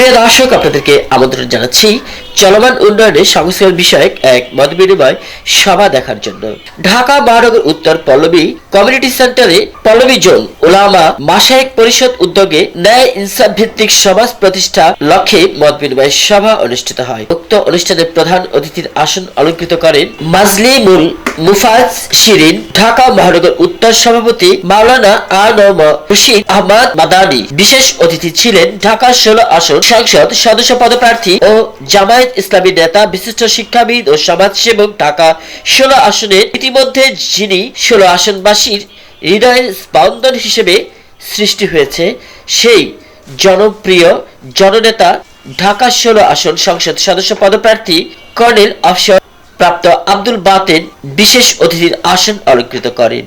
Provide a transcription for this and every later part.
প্রিয় দর্শক আপনাদেরকে আমন্ত্রণ জানাচ্ছি চলমান উন্নয়নে সংস্কার বিষয়ক এক মত বিনিময় সভা দেখার জন্য। ঢাকা মহানগর উত্তর পল্লবী কমিউনিটি সেন্টারে পল্লবী জোন ওলামা মাসায়েক পরিষদ উদ্যোগে ন্যায় ইনসাফ ভিত্তিক সমাজ প্রতিষ্ঠা লক্ষ্যে মত বিনিময় সভা অনুষ্ঠিত হয়। উক্ত অনুষ্ঠানে প্রধান অতিথির আসন অলঙ্কৃত করেন মাজলিমুল মুফাজ শিরিন, ঢাকা মহানগর উত্তর সভাপতি মাওলানা আনম রশিদ আহমদ মাদানি। বিশেষ অতিথি ছিলেন ঢাকা ষোলো আসন সংসদ, সদস্য পদপ্রার্থী ও জামায়াত ইসলামী নেতা, বিশিষ্ট শিক্ষাবিদ ও সমাজসেবক ঢাকা ষোলো আসনের ইতিমধ্যে যিনি ষোলো আসনবাসীর হৃদয়ের স্পন্দন হিসেবে সৃষ্টি হয়েছে, সেই জনপ্রিয় জননেতা ঢাকা ষোলো আসন সংসদ সদস্য পদপ্রার্থী কর্নেল অফসর প্রাপ্ত আব্দুল বাতেন বিশেষ অতিথির আসন অলঙ্কৃত করেন।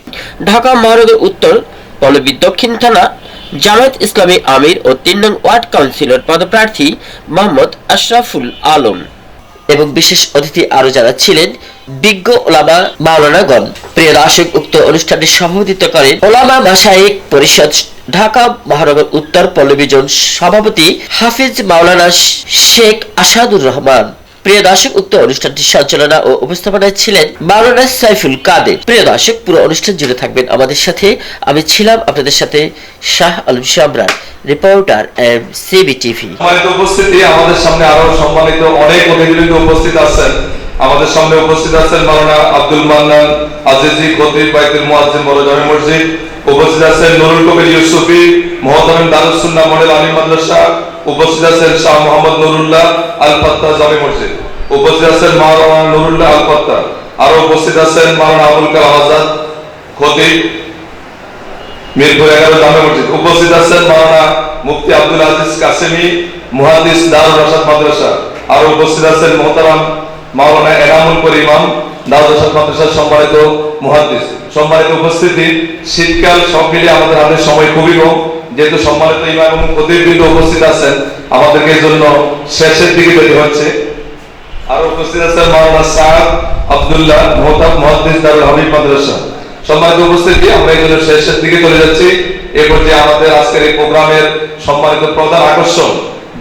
ঢাকা মহানগর উত্তর পল্লবী দক্ষিণ থানা জামায়াত ইসলামী আমির ও তিন নং ওয়ার্ড কাউন্সিলর পদপ্রার্থী মোহাম্মদ আশরাফুল আলম এবং বিশেষ অতিথি আরও যারা ছিলেন বিজ্ঞ ওলামা মাওলানাগণ। প্রিয় দর্শক, উক্ত অনুষ্ঠানে সভাপতিত্ব করেন ওলামা মাসায়েক পরিষদ ঢাকা মহানগর উত্তর পল্লবী জোন সভাপতি হাফিজ মাওলানা শেখ আসাদুর রহমান। প্রিয় দর্শক, উক্ত অনুষ্ঠানটি সঞ্চালনা ও উপস্থাপনায় ছিলেন মাওলানা সাইফুল কাদের। প্রিয় দর্শক, পুরো অনুষ্ঠান জুড়ে থাকবেন আমাদের সাথে। আমি ছিলাম আপনাদের সাথে Shah Alam Samran, reporter M CB TV. উপস্থিতি, আমাদের সামনে আরও সম্মানিত অনেক অতিথিবৃন্দ উপস্থিত আছেন। আমাদের সামনে উপস্থিত আছেন মাওলানা আব্দুল মান্নান আজিজি, খতিব বাইতুল মুয়াজ্জিন বড় জামে মসজিদ। উপস্থিত আছেন নুরুল কবির ইউসুফি মহতামিম দারুস সুন্নাহ মডেল আলী মাদ্রাসা, উপস্থিত আছেন শাহ মোহাম্মদ নুরুল্লাহ আল ফাত্তাহ জামে মসজিদ, উপস্থিত আছেন মাওলানা নুরুল্লাহ আল ফাত্তাহ আরও উপস্থিত আছেন মাওলানা আবুল কালাম আজাদ খতিব, মিরপুর এগারো জামে মসজিদ, উপস্থিত আছেন মাওলানা মুফতি আব্দুল আজিজ কাসেমি, মুহাদ্দিস দারুল রাশাদ মাদ্রাসা, আরও উপস্থিত আছেন মোহতারাম মাওলানা এনামুল করিম ইমাম, দারুল রাশাদ মাদ্রাসার সম্মানিত মুহাদ্দিস। সম্মানিত উপস্থিতি শীতকাল সব মিলিয়ে আমাদের হাতে সময় খুবই কম। যেহেতু সম্মানিত ইমাম এবং খতিববৃন্দ উপস্থিত আছেন, আমাদেরকে এই জন্য শেষের দিকে যেতে হচ্ছে। আরও উপস্থিত আছেন মাওলানা সাদ আব্দুল্লাহ মোহতাব মুহাদ্দিস দারুল হাবিব মাদ্রাসা। সম্মানিত উপস্থিতি, আমরা এই জন্য শেষের দিকে চলে যাচ্ছি। এ পর্যায়ে আমাদের আজকের এই প্রোগ্রামের সম্মানিত প্রধান আকর্ষণ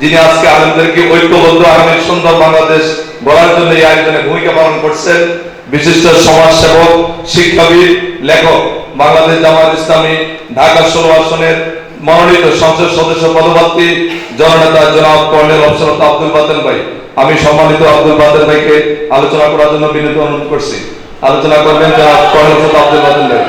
যিনি আজকে আনন্দদেরকে ঐক্যবদ্ধ, আগামী সুন্দর বাংলাদেশ গড়ার জন্য এই আয়োজনে ভূমিকা পালন করছেন। বিশিষ্ট সমাজসেবক, শিক্ষাবিদ, লেখক, বাংলাদেশ জামায়াত ইসলামী, ঢাকা ষোলো আসনের মনোনীত সংসদ সদস্য পদপ্রার্থী জননেতা জনাব কর্নেল অফসরত আব্দুল বাতেন ভাই, আমি সম্মানিত আব্দুল বাতেন ভাইকে আলোচনা করার জন্য বিনীত অনুরোধ করছি। আলোচনা করবেন জনাব কর্নেল আব্দুল বাতেন ভাই।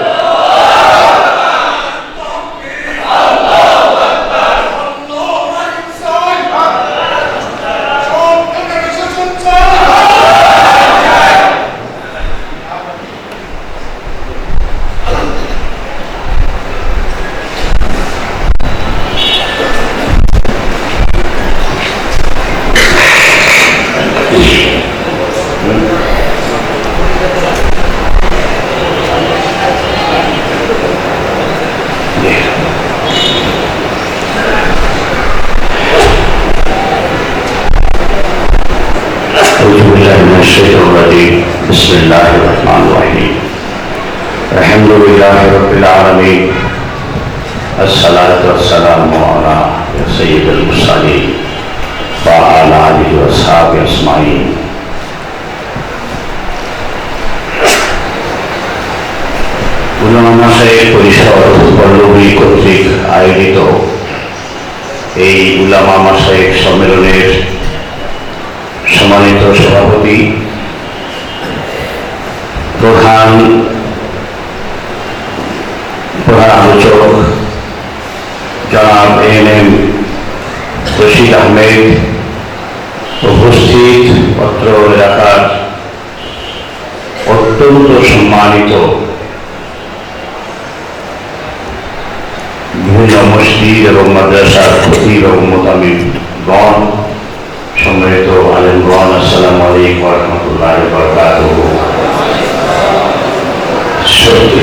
بسم الله الرحمن الرحيم الحمد لله رب العالمين الصلاة والسلام على سيد المرسلين وعلى آله وصحبه أجمعين উলামা মাসায়ের পরিষদ পল্লবী কর্তৃক আয়োজিত এই উলামা মাসায়েক সম্মেলনের সম্মানিত সভাপতি প্রধান প্রধান আলোচক জনাব এন এম রশিদ আহমেদ, উপস্থিত পত্র এলাকার অত্যন্ত সম্মানিত বিভিন্ন মসজিদ এবং মাদ্রাসার খতিব এবং মোতামিম গণ, সম্মানিত আলমগণ, আসসালামু আলাইকুম রহমতুল্লাহ বরকাত সত্যি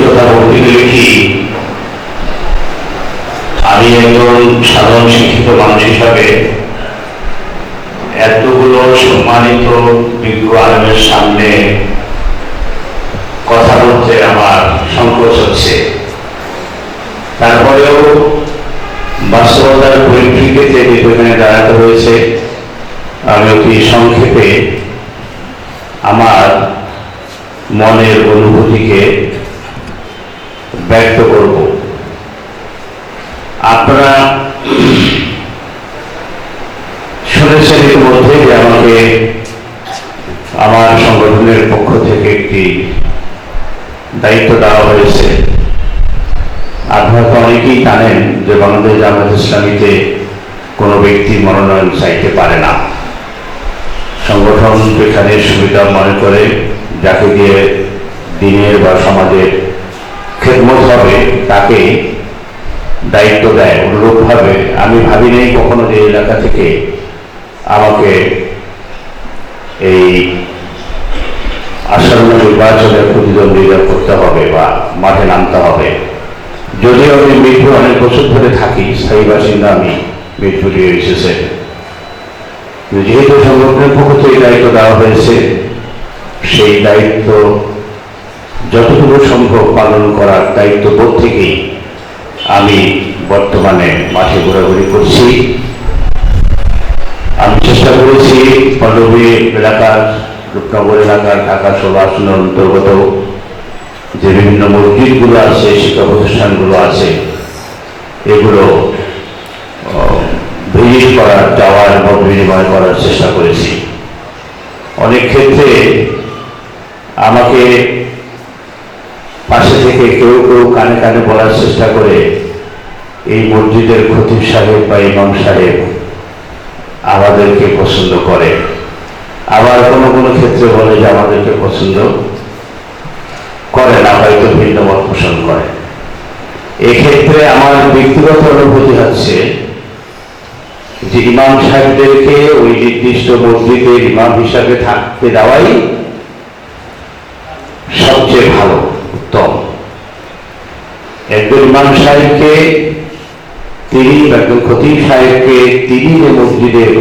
আমি একজন সাধারণ শিক্ষিত মানুষ হিসাবে এতগুলো সম্মানিত বিজ্ঞ আলমের সামনে কথা বলতে আমার সংকোচ হচ্ছে তারপরেও বাস্তবতার পরিপ্রেক্ষিতে এখানে দাঁড়াতে হয়েছে অতি সংক্ষেপে আমার মনের অনুভূতিকে ব্যক্ত করব। আপনারা শুনেছেন ইতিমধ্যে যে আমাকে আমার সংগঠনের পক্ষ থেকে একটি দায়িত্ব দেওয়া হয়েছে। আপনারা তো অনেকেই জানেন যে বাংলাদেশ জামাত ইসলামীতে কোনো ব্যক্তি মনোনয়ন চাইতে পারে না। সংগঠন যেখানে সুবিধা মনে করে, যাকে দিয়ে দিনের বা সমাজের খেদমত হবে তাকে দায়িত্ব দেয়, অনুরূপভাবে আমি ভাবি নেই কখনো যে এলাকা থেকে আমাকে এই আসন্ন নির্বাচনে প্রতিদ্বন্দ্বিতা করতে হবে বা মাঠে নামতে হবে। যদিও আমি মিরপুর অনেক বছর ধরে থাকি, স্থায়ী বাসিন্দা আমি মৃত্যু মিরপুরে এসেছে যেহেতু সংগঠনের পক্ষ থেকে দায়িত্ব দেওয়া হয়েছে, সেই দায়িত্ব যতটুকু সম্ভব পালন করার দায়িত্ব বোধ থেকেই আমি বর্তমানে মাঠে ঘোরাঘুরি করছি। আমি চেষ্টা করেছি পল্লবী এলাকার, রূপনগর এলাকার, ঢাকা ষোলো আসনের অন্তর্গত যে বিভিন্ন মসজিদগুলো আছে শিক্ষা প্রতিষ্ঠানগুলো আছে, এগুলো ভিজিট করার, যাওয়ার মত বিনিময় করার চেষ্টা করেছি। অনেক ক্ষেত্রে আমাকে পাশে থেকে কেউ কেউ কানে কানে বলার চেষ্টা করে, এই মসজিদের খতিব সাহেব বা ইমাম সাহেব আমাদেরকে পছন্দ করে। আবার কোনো কোনো ক্ষেত্রে বলে যে আমাদেরকে পছন্দ করে না, হয়তো ভিন্ন মত পোষণ করে। এক্ষেত্রে আমার ব্যক্তিগত অনুভূতি হচ্ছে যে ইমাম সাহেবদেরকে ওই নির্দিষ্ট মসজিদের ইমাম হিসাবে থাকতে দেওয়াই সবচেয়ে ভালো। একজন ইমাম সাহেবকে, তিনি একজন খতিব সাহেবকে তিনি যে মসজিদের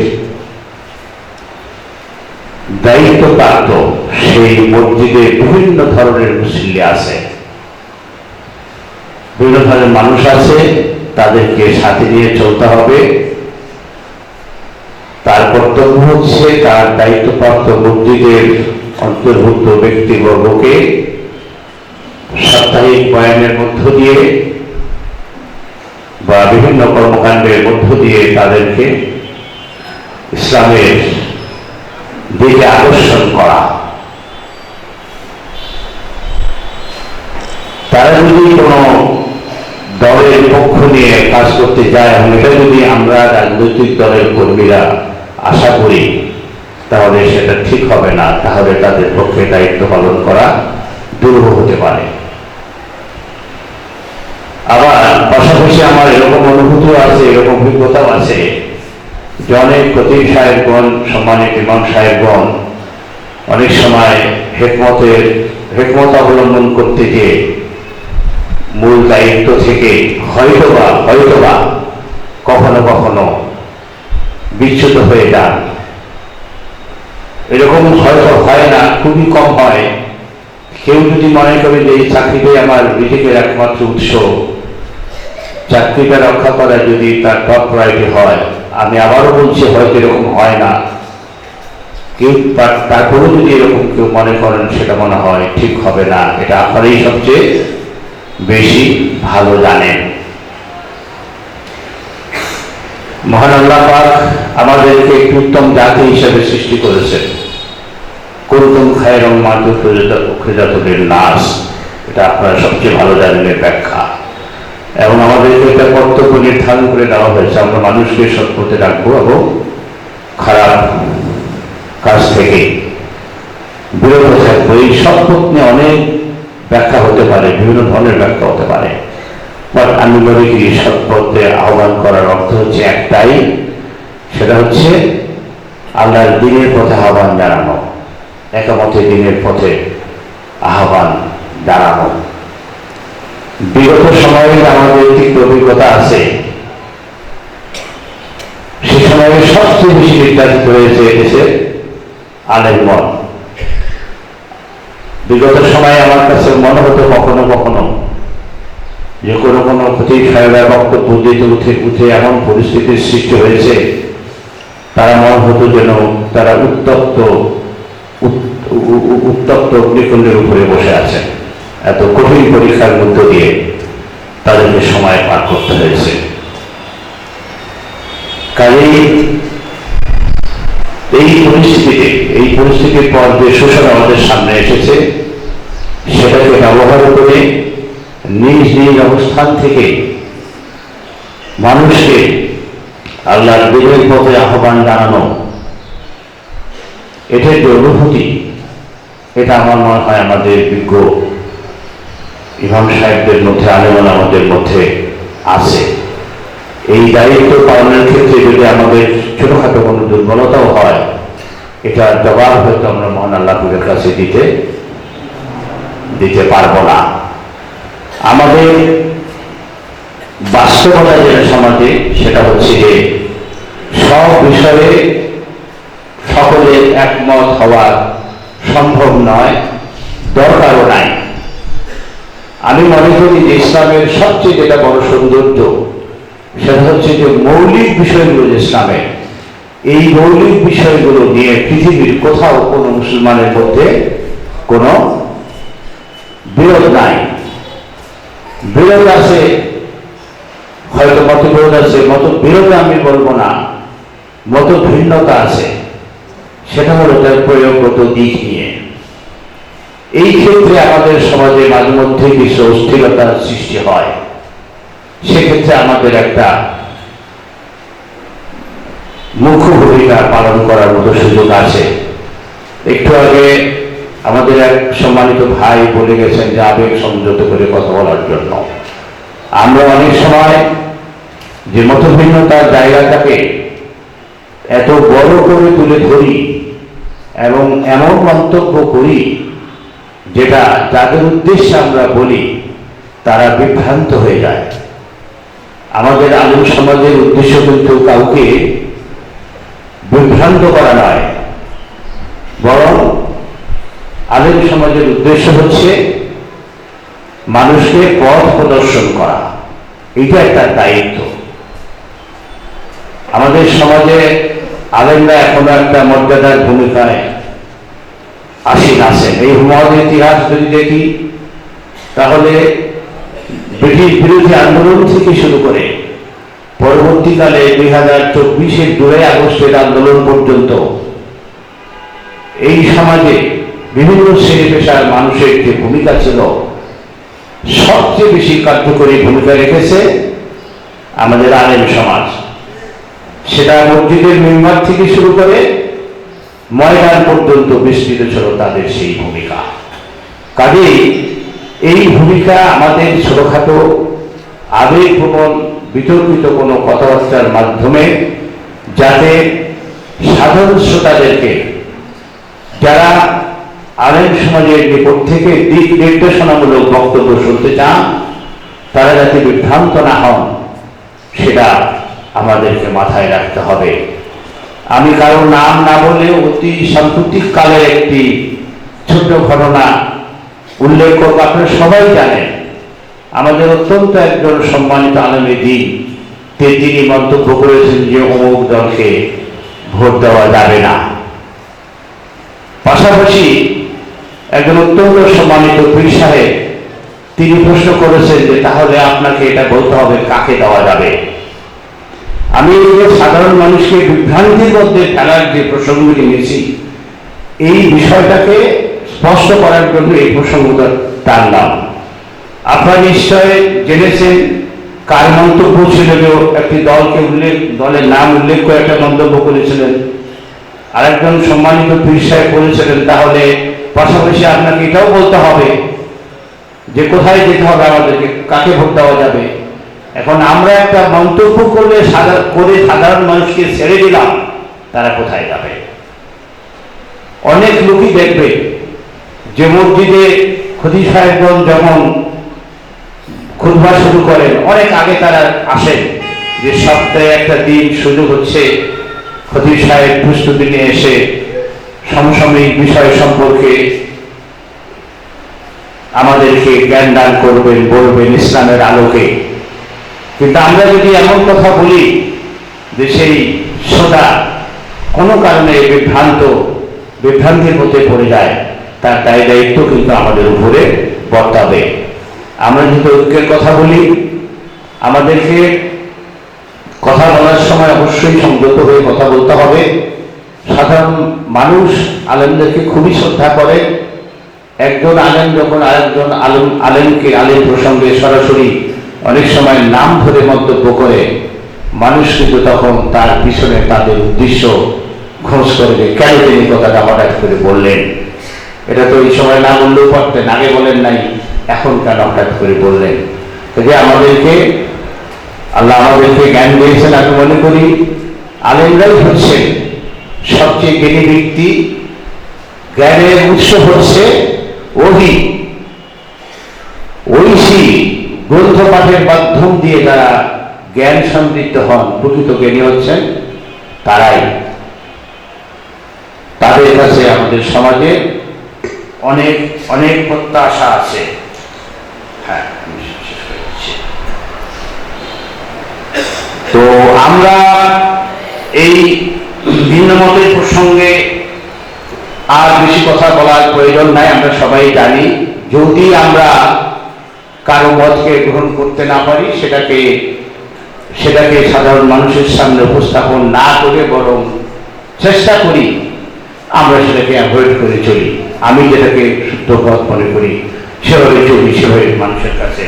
দায়িত্বপ্রাপ্ত সেই মসজিদে বিভিন্ন ধরনের মুসল্লি আছে। বিভিন্ন ধরনের মানুষ আছে, তাদেরকে সাথে নিয়ে চলতে হবে। তার কর্তব্য হচ্ছে, তার দায়িত্বপ্রাপ্ত মসজিদের অন্তর্ভুক্ত ব্যক্তিবর্গকে সাপ্তাহিক বয়ানের মধ্য দিয়ে বা বিভিন্ন কর্মকাণ্ডের মধ্য দিয়ে তাদেরকে ইসলামের দিকে আকর্ষণ করা। তারা যদি কোনো দলের পক্ষ নিয়ে কাজ করতে যায়, এবং এটা যদি আমরা রাজনৈতিক দলের কর্মীরা আশা করি, তাহলে সেটা ঠিক হবে না। তাহলে তাদের পক্ষে দায়িত্ব পালন করা দুর্ব হতে পারে। আবার পাশাপাশি আমার এরকম অনুভূতিও আছে, এরকম অভিজ্ঞতাও আছে যে অনেক খতিব সাহেবগণ, সম্মানিত ইমাম সাহেবগণ অনেক সময় হেকমতের, হেকমত অবলম্বন করতে গিয়ে মূল দায়িত্ব থেকে হয়তোবা হয়তোবা কখনো কখনো বিচ্যুত হয়ে যান। এরকম হয়তো হয় না, খুবই কম হয়। কেউ যদি মনে করে যে এই চাকরিটাই আমার নিজেকে একমাত্র উৎস চাকরিটা রক্ষা করা যদি তার টপ প্রায়োরিটি হয়, আমি আবারও বলছি হয়তো এরকম হয় না। কেউ তার- তারপরেও যদি এরকম কেউ মনে করেন সেটা মনে হয় ঠিক হবে না, এটা আপনারই সবচেয়ে বেশি ভালো জানেন। মহান আল্লাহ পাক আমাদেরকে একটি উত্তম জাতি হিসেবে সৃষ্টি করেছেন। কুরতুম খায়রম খুজাতুলের নাস। এটা আপনারা সবচেয়ে ভালো জানেন ব্যাখ্যা। এবং আমাদেরকে একটা কর্তব্য নির্ধারণ করে দেওয়া হয়েছে। আমরা মানুষকে সৎ করতে রাখব এবং খারাপ কাজ থেকে বিরত থাকব। এই শপথ নিয়ে অনেক ব্যাখ্যা হতে পারে, বিভিন্ন ধরনের ব্যাখ্যা হতে পারে। বাট আমি মনে করি সৎপথে আহ্বান করার অর্থ হচ্ছে একটাই, সেটা হচ্ছে আল্লাহর দিনের পথে আহ্বান জানানো একামতে দিনের পথে আহ্বান দাঁড়ানো বিগত সময়ে আমাদের তিক্ত অভিজ্ঞতা আছে, সে সময়ে সবচেয়ে বেশি নির্যাতিত হয়েছে এদেশে আলের মন। বিগত সময়ে আমার কাছে মনে হতো কখনো কখনো যে কোনো কোনো প্রতি সাহেবের বক্তব্য দিতে উঠে উঠে এমন পরিস্থিতির সৃষ্টি হয়েছে, তারা মনে হতো যেন তারা উত্তপ্ত উত্তপ্ত অগ্নিকুণ্ডের উপরে বসে আছেন এত কঠিন পরীক্ষার মধ্য দিয়ে। তাদেরকে সময় পার করতে হয়েছে। কাজেই এই পরিস্থিতিতে, এই পরিস্থিতির পর যে শোষণ আমাদের সামনে এসেছে, সেটাকে ব্যবহার করে নিজ নিজ অবস্থান থেকে মানুষকে আল্লাহর দিনের পথে আহ্বান জানানো এটার যে অনুভূতি, এটা আমার মনে হয় আমাদের বিজ্ঞ ইমাম সাহেবদের মধ্যে আলেমান আমাদের মধ্যে আছে। এই দায়িত্ব পালনের ক্ষেত্রে যদি আমাদের ছোটখাটো কোনো দুর্বলতাও হয়, এটা জবাব হয়তো আমরা মহান আল্লাহের কাছে দিতে দিতে পারব না। আমাদের বাস্তবতা যেটা সমাজে, সেটা হচ্ছে যে সব বিষয়ে সকলের একমত হওয়া সম্ভব নয়, দরকারও নাই। আমি মনে করি যে ইসলামের সবচেয়ে যেটা বড় সৌন্দর্য, সেটা হচ্ছে যে মৌলিক বিষয়গুলো যে ইসলামের, এই মৌলিক বিষয়গুলো নিয়ে পৃথিবীর কোথাও কোনো মুসলমানের মধ্যে কোনো বিরোধ নাই। বিরোধ আছে, হয়তো মতবিরোধ আছে মত বিরোধ আমি বলব না মত ভিন্নতা আছে। সেটা হলো তার প্রয়োগগত দিক নিয়ে। এই ক্ষেত্রে আমাদের সমাজে মাঝে মধ্যে কিছু অস্থিরতার সৃষ্টি হয়। সেক্ষেত্রে আমাদের একটা মুখ্য ভূমিকা পালন করার মতো সুযোগ আছে। একটু আগে আমাদের এক সম্মানিত ভাই বলে গেছেন যে আবেগ সংযত করে কথা বলার জন্য। আমরা অনেক সময় যে মতভিন্নতার জায়গাটাকে এত বড় করে তুলে ধরি এবং এমন মন্তব্য করি যেটা যাদের উদ্দেশ্যে আমরা বলি, তারা বিভ্রান্ত হয়ে যায়। আমাদের আলম সমাজের উদ্দেশ্য কিন্তু কাউকে বিভ্রান্ত করা নয়। বরং আলেম সমাজের উদ্দেশ্য হচ্ছে মানুষকে পথ প্রদর্শন করা। এটা একটা দায়িত্ব। আমাদের সমাজে আলেমরা এখনও একটা মর্যাদার ভূমিকায় আসীন আছেন। এই হুমায়ুন ইতিহাস যদি দেখি, তাহলে ব্রিটিশ বিরোধী আন্দোলন থেকে শুরু করে পরবর্তীকালে দুই হাজার চব্বিশের জুলাই আগস্টের আন্দোলন পর্যন্ত এই সমাজে বিভিন্ন শ্রেণি পেশার মানুষের যে ভূমিকা ছিল, সবচেয়ে বেশি কার্যকরী ভূমিকা রেখেছে আমাদের আলেম সমাজ। সেটা মসজিদের মেম্বার থেকে শুরু করে ময়দান পর্যন্ত বিস্তৃত ছিল তাদের সেই ভূমিকা। কাজেই এই ভূমিকা আমাদের ছোটখাটো আবেগপ্রবণ, বিতর্কিত কোনো কথাবার্তার মাধ্যমে যাতে সাধারণ শ্রোতাদেরকে, যারা আলেম সমাজের নিকট থেকে দিক নির্দেশনামূলক বক্তব্য শুনতে চান, তারা যাতে বিভ্রান্ত না হন, সেটা আমাদেরকে মাথায় রাখতে হবে। আমি কারও নাম না বলে অতি সাম্প্রতিক কালের একটি ছোট্ট ঘটনা উল্লেখ করব, আপনারা সবাই জানেন। আমাদের অত্যন্ত একজন সম্মানিত আলমী দিন তিনি মন্তব্য করেছেন যে অমুক দলকে ভোট দেওয়া যাবে না। পাশাপাশি একজন অত্যন্ত সম্মানিত পীর সাহেব, তিনি প্রশ্ন করেছেন যে তাহলে আপনাকে এটা বলতে হবে কাকে দেওয়া যাবে। আমি সাধারণ মানুষকে বিভ্রান্তির মধ্যে ফেলার যে প্রসঙ্গটি নিয়েছি, এই বিষয়টাকে স্পষ্ট করার জন্য এই প্রসঙ্গটা টানলাম আপনারা নিশ্চয় জেনেছেন কার মন্তব্য ছিল যে একটি দলকে উল্লেখ, দলের নাম উল্লেখ করে একটা মন্তব্য করেছিলেন। আরেকজন সম্মানিত পীর সাহেব বলেছিলেন, তাহলে পাশাপাশি আপনাকে এটাও বলতে হবে যে কোথায় যেতে হবে আমাদেরকে, কাকে ভোট দেওয়া যাবে? এখন আমরা একটা মন্তব্য করলে করে সাধারণ মানুষকে ছেড়ে দিলাম, তারা কোথায় যাবে? অনেক লোকই দেখবে যে মসজিদে ক্ষতি সাহেবগঞ্জ যখন খুদবা শুরু করেন, অনেক আগে তারা আসেন যে সপ্তাহে একটা দিন সুযোগ হচ্ছে, খতিব সাহেব প্রস্তুতি নিয়ে এসে সমসাময়িক বিষয় সম্পর্কে আমাদেরকে জ্ঞান দান করবেন, বলবেন ইসলামের আলোকে। কিন্তু আমরা যদি এমন কথা বলি যে সেই সোদা কোনো কারণে বিভ্রান্ত, বিভ্রান্তির মধ্যে পড়ে যায়, তার দায় দায়িত্ব কিন্তু আমাদের উপরে বর্তাবে। আমরা যদি ঐক্যের কথা বলি, আমাদেরকে কথা বলার সময় অবশ্যই সংযত হয়ে কথা বলতে হবে। সাধারণ মানুষ আলেমদেরকে খুবই শ্রদ্ধা করে। একজন আলেম যখন আরেকজন আলেম, আলেমকে আলেম প্রসঙ্গে সরাসরি অনেক সময় নাম ধরে মন্তব্য করে মানুষ কিন্তু তখন তার পিছনে তাদের উদ্দেশ্য খোঁজ করে যে কেন তিনি কথাটা হঠাৎ করে বললেন? এটা তো এই সময় না বললেও পারতেন, আগে বলেন নাই, এখন কেন হঠাৎ করে বললেন? যে আমাদেরকে, আল্লাহ আমাদেরকে জ্ঞান দিয়েছেন, আমি মনে করি আলেমরাই হচ্ছেন সবচেয়ে জ্ঞানী ব্যক্তি, জ্ঞানের উৎস হচ্ছে ওহি। ঐশী গ্রন্থ পাঠের মাধ্যম দিয়ে যারা জ্ঞান সমৃদ্ধ হন, প্রকৃত জ্ঞানী হচ্ছেন, তারাই। তাদের কাছে আমাদের সমাজে অনেক অনেক প্রত্যাশা আছে। হ্যাঁ। তো আমরা এই ভিন্ন মতের প্রসঙ্গে আর বেশি কথা বলার প্রয়োজন নাই, আমরা সবাই জানি। যদি আমরা কারও মতকে গ্রহণ করতে না পারি, সেটাকে সেটাকে সাধারণ মানুষের সামনে উপস্থাপন না করে বরং চেষ্টা করি আমরা সেটাকে অ্যাভয়েড করে চলি। আমি যেটাকে শুদ্ধ পথ মনে করি, সেভাবে চলি, সেভাবে মানুষের কাছে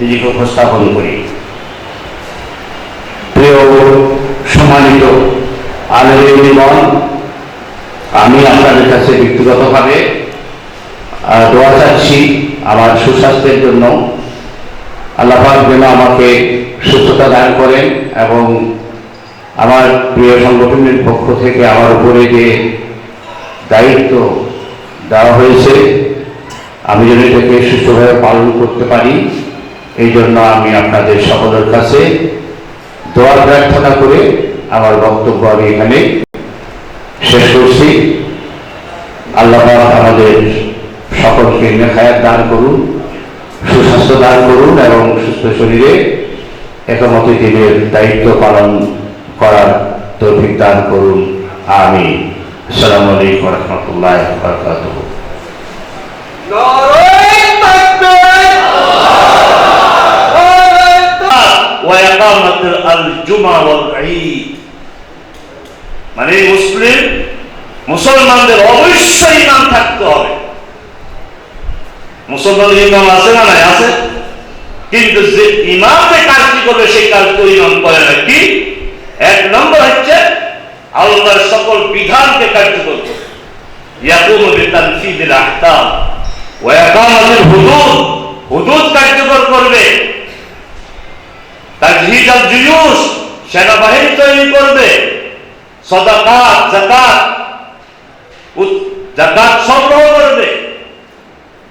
নিজেকে উপস্থাপন করি। প্রিয় সম্মানিত আলমীগণ, আমি আপনাদের কাছে ব্যক্তিগতভাবে দোয়া চাচ্ছি আমার সুস্বাস্থ্যের জন্য। আল্লাহাক যেন আমাকে সুস্থতা দান করেন এবং আমার প্রিয় সংগঠনের পক্ষ থেকে আমার উপরে যে দায়িত্ব দেওয়া হয়েছে, আমি যেন এটাকে সুস্থভাবে পালন করতে পারি, এই জন্য আমি আপনাদের সকলের কাছে দোয়া প্রার্থনা করে আমার বক্তব্য আমি এখানে শেষ করছি। আল্লাহ আমাদের সকলকে নেখায়াত দান করুন। সুস্বাস্থ্য দান করুন এবং সুস্থ শরীরে একমতে দিনের দায়িত্ব পালন করার তৌফিক দান করুন আমি আসসালামু আলাইকুম রহমতুল্লাহ বারকাতুহু وإقامة الجمعة والعيد মানে মুসলিম মুসলমানদের অবশ্যই ইমাম থাকতে হবে মুসলমানের ইমাম আছে না নাই? আছে। কিন্তু যে ইমাম যে কাজটি করবে সেই কাজ ইমাম করে না। কি? এক নম্বর হচ্ছে, আল্লাহর সকল বিধানকে কার্যকর করবে। ইয়াকুমু বিতানফিদিল আহকাম। ওয়া ইকামাতিল হুদুদ। হুদুদ কার্যকর করবে। তাজহিদ আল জুয়ুস সেনাবাহিনী তৈরি করবে। সদাকাত, জাকাত। জাকাত সংগ্রহ করবে।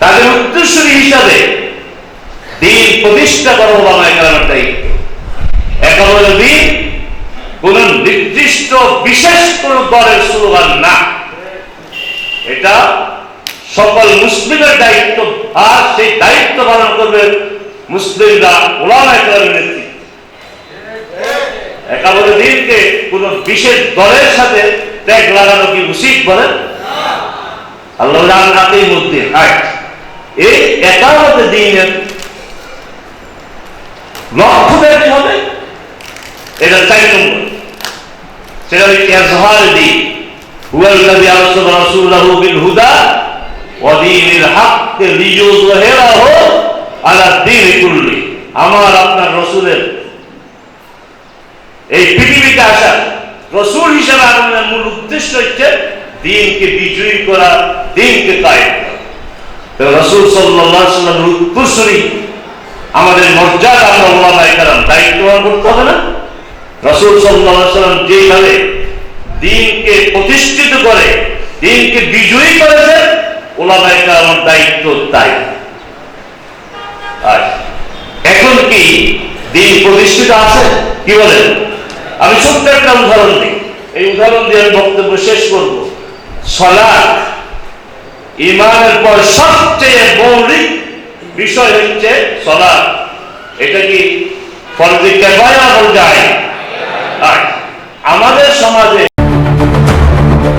তাদের উত্তরসূরি হিসাবে দিন প্রতিষ্ঠা করা ওলামায়ে কেরামের দায়িত্ব একেবারে দিন, কোন নির্দিষ্ট বিশেষ কোন দলের স্লোগান না। এটা সকল মুসলিমের দায়িত্ব, আর সেই দায়িত্ব পালন করবে মুসলিমরা ওলামা একরামের নেতৃত্বে। দিনকে কোন বিশেষ দলের সাথে ট্যাগ লাগানো কি উচিত বলেন? আল্লাহ মধ্যে এই একাবতে দিনের লক্ষ্যটা কি হবে? এটা চার নম্বর। সেটা হচ্ছে এজহার দিন। হুয়া রাসূলাহু বিল হুদা ওয়া দীনিল আলা দীনি কুল্লি। আমার, আপনার রাসূলের এই পৃথিবীতে আসা রসুল হিসেবে আগমনের মূল উদ্দেশ্য হচ্ছে দিনকে বিজয়ী করা, দিনকে কায়েম করা। রসুল আমরা দায়িত্ব করতে হবে না। দিনকে প্রতিষ্ঠিত করে, দিনকে বিজয়ী করেছেন ওলামায়ে কেরামের দায়িত্ব তাই। এখন কি দিন প্রতিষ্ঠিত আছে? কি বলেন? আমি ছোট্ট একটা উদাহরণ দিই। এই উদাহরণ দিয়ে আমি বক্তব্য শেষ করব। সলাৎ ইমানের পর সবচেয়ে মৌলিক বিষয় হচ্ছে সলা এটা কি কেফায়া যায় আর আমাদের সমাজে